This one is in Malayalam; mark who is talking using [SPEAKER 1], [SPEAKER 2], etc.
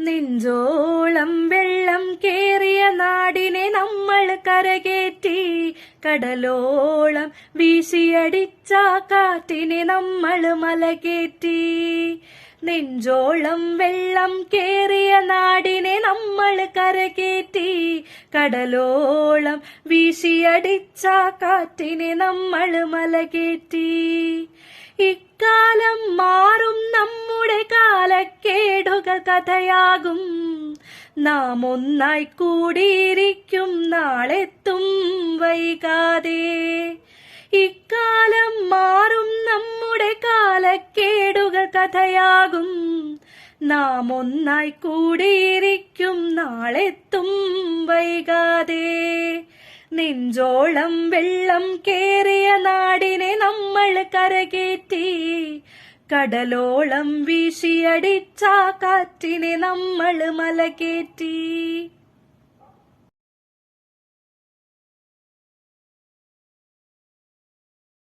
[SPEAKER 1] നെഞ്ചോളം വെള്ളം കേറിയ നാടിനെ നമ്മൾ കരകേറ്റി കടലോളം വീശിയടിച്ച കാറ്റിനെ നമ്മൾ മലകേറ്റി. നെഞ്ചോളം വെള്ളം കേറിയ നാടിനെ നമ്മൾ കരകേറ്റി കടലോളം വീശിയടിച്ച കാറ്റിനെ നമ്മൾ മലകേറ്റി. ഇക്കാലം മാറും നമ്മുടെ കാലക്കേടുകൾ കഥയാകും. നാം ഒന്നായി കൂടിയിരിക്കും നാളെത്തും വൈകാതെ. ഇക്കാലം മാറും നമ്മുടെ കാലക്കേടുകൾ കഥയാകും. നാം ഒന്നായി കൂടിയിരിക്കും നാളെത്തും വൈകാതെ. നെഞ്ചോളം വെള്ളം കേറിയ നാടിനെ നമ്മൾ കരകേറ്റി. കടലോളം വീശിയടിച്ച കാറ്റിനെ നമ്മൾ മലകേറ്റി.